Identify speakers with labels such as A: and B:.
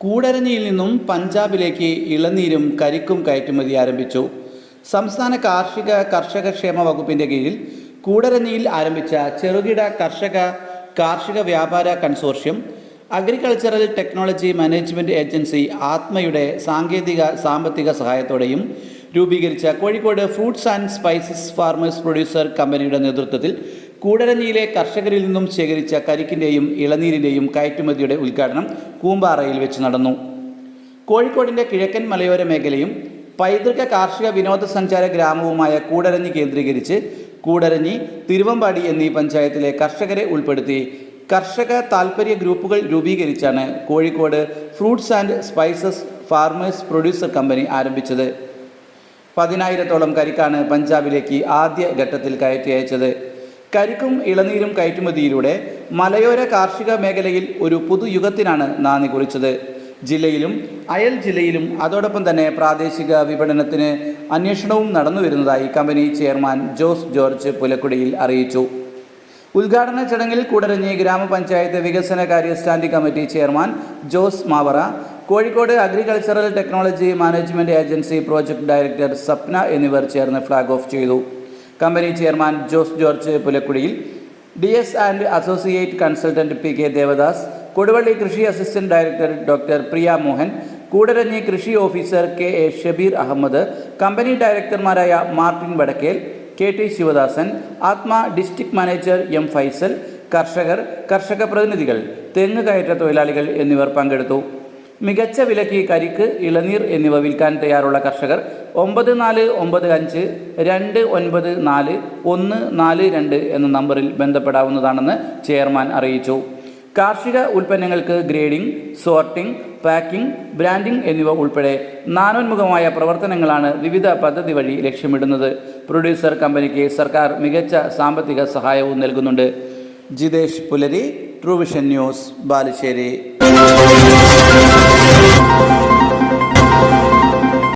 A: കൂടരഞ്ഞിയിൽ നിന്നും പഞ്ചാബിലേക്ക് ഇളനീരും കരിക്കും കയറ്റുമതി ആരംഭിച്ചു. സംസ്ഥാന കാർഷിക കർഷക ക്ഷേമ വകുപ്പിന്റെ കീഴിൽ കൂടരഞ്ഞിയിൽ ആരംഭിച്ച ചെറുകിട കർഷക കാർഷിക വ്യാപാര consortium agricultural technology management agency ആത്മയുടെ സാങ്കേതിക സാമ്പത്തിക സഹായത്തോടെയും രൂപീകരിച്ച Kozhikode fruits and spices farmers producer കമ്പനിയുടെ നേതൃത്വത്തിൽ കൂടരഞ്ഞിയിലെ കർഷകരിൽ നിന്നും ശേഖരിച്ച കരിക്കിന്റെയും ഇളനീരിന്റെയും കയറ്റുമതിയുടെ ഉദ്ഘാടനം കൂമ്പാറയിൽ വെച്ച് നടന്നു. കോഴിക്കോടിന്റെ കിഴക്കൻ മലയോര മേഖലയും പൈതൃക കാർഷിക വിനോദസഞ്ചാര ഗ്രാമവുമായ കൂടരഞ്ഞി കേന്ദ്രീകരിച്ച് കൂടരഞ്ഞി തിരുവമ്പാടി എന്നീ പഞ്ചായത്തിലെ കർഷകരെ ഉൾപ്പെടുത്തി കർഷക താൽപ്പര്യ ഗ്രൂപ്പുകൾ രൂപീകരിച്ചാണ് Kozhikode fruits and spices farmers producer company ആരംഭിച്ചത്. പതിനായിരത്തോളം കരിക്കാണ് പഞ്ചാബിലേക്ക് ആദ്യ ഘട്ടത്തിൽ കയറ്റി അയച്ചത്. കരിക്കും ഇളനീരും കയറ്റുമതിയിലൂടെ മലയോര കാർഷിക മേഖലയിൽ ഒരു പുതുയുഗത്തിനാണ് നാന്ദി കുറിച്ചത്. ജില്ലയിലും അയൽ ജില്ലയിലും അതോടൊപ്പം തന്നെ പ്രാദേശിക വിപണനത്തിന് അന്വേഷണവും നടന്നു വരുന്നതായി company chairman Jose George Pulakkudiyil അറിയിച്ചു. ഉദ്ഘാടന ചടങ്ങിൽ കൂടരഞ്ഞി ഗ്രാമപഞ്ചായത്ത് വികസനകാര്യ standing committee chairman Jose Mavara Kozhikode agricultural technology management agency project director Sapna എന്നിവർ ചേർന്ന് ഫ്ലാഗ് ഓഫ് ചെയ്തു. Company chairman Jose George Pulakkudiyil. D S and associate consultant P K Devadas. Koduvally കൃഷി assistant director doctor Priya Mohan. Koodaranji കൃഷി officer K A Shabeer Ahmed. Company ഡയറക്ടർമാരായ Martin Vadakkel K T Sivadasan. Atma district manager M Faisal. കർഷകർ കർഷക പ്രതിനിധികൾ തെങ്ങ് കയറ്റ തൊഴിലാളികൾ എന്നിവർ പങ്കെടുത്തു. മികച്ച വിലയ്ക്ക് കരിക്ക് ഇളനീർ എന്നിവ വിൽക്കാൻ തയ്യാറുള്ള കർഷകർ ഒമ്പത് നാല് ഒമ്പത് അഞ്ച് രണ്ട് ഒൻപത് നാല് ഒന്ന് നാല് രണ്ട് എന്ന നമ്പറിൽ ബന്ധപ്പെടാവുന്നതാണെന്ന് ചെയർമാൻ അറിയിച്ചു. കാർഷിക ഉൽപ്പന്നങ്ങൾക്ക് ഗ്രേഡിംഗ് സോർട്ടിംഗ് പാക്കിംഗ് ബ്രാൻഡിംഗ് എന്നിവ ഉൾപ്പെടെ നാനോന്മുഖമായ പ്രവർത്തനങ്ങളാണ് വിവിധ പദ്ധതി വഴി ലക്ഷ്യമിടുന്നത്. പ്രൊഡ്യൂസർ കമ്പനിക്ക് സർക്കാർ മികച്ച സാമ്പത്തിക സഹായവും നൽകുന്നുണ്ട്. ജിതേഷ് പുലരി ട്രൂവിഷൻ ന്യൂസ് ബാലുശ്ശേരി.